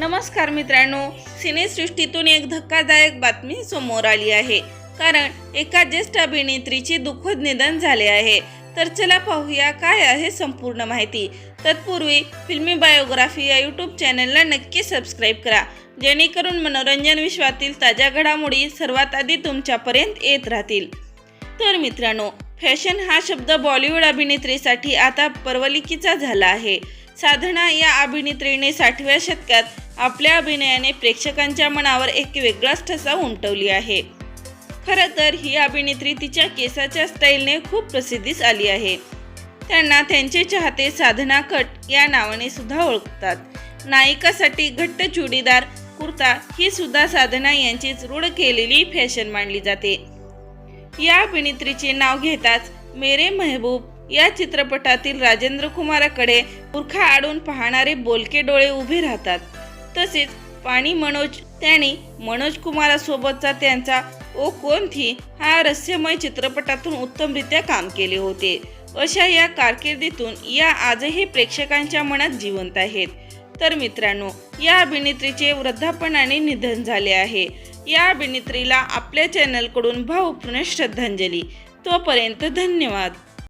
नमस्कार मित्रांनो सिनेसृष्टीतून एक धक्कादायक बातमी समोर आली आहे. कारण एका ज्येष्ठ अभिनेत्रीचे दुःखद निधन झाले आहे. तर चला पाहूया काय आहे संपूर्ण माहिती. तत्पूर्वी फिल्मी बायोग्राफी या यूट्यूब चॅनलला नक्की सबस्क्राईब करा. जेणेकरून मनोरंजन विश्वातील ताज्या घडामोडी सर्वात आधी तुमच्यापर्यंत येत राहतील. तर मित्रांनो फॅशन हा शब्द बॉलिवूड अभिनेत्रीसाठी आता परवलिकीचा झाला आहे. साधना या अभिनेत्रीने साठव्या शतकात आपल्या अभिनयाने प्रेक्षकांच्या मनावर एक वेगळाच ठसा उमटवली आहे. खरं तर ही अभिनेत्री तिच्या केसाच्या स्टाईलने खूप प्रसिद्धीस आली आहे. त्यांना त्यांचे चाहते साधना कट या नावाने सुद्धा ओळखतात. नायिकासाठी घट्ट चुडीदार कुर्ता ही सुद्धा साधना यांचीच रूढ केलेली फॅशन मानली जाते. या अभिनेत्रीचे नाव घेताच मेरे महबूब या चित्रपटातील राजेंद्र कुमाराकडे पुरखा आडून पाहणारे बोलके डोळे उभे राहतात. तसेच पाणी मनोज त्यांनी मनोज कुमारासोबतचा त्यांचा ओ कोण थी हा रहस्यमय चित्रपटातून उत्तमरित्या काम केले होते. अशा या कारकिर्दीतून या आजही प्रेक्षकांच्या मनात जिवंत आहेत. तर मित्रांनो या अभिनेत्रीचे वृद्धापणाने निधन झाले आहे. या अभिनेत्रीला आपल्या चॅनलकडून भावपूर्ण श्रद्धांजली. तोपर्यंत धन्यवाद.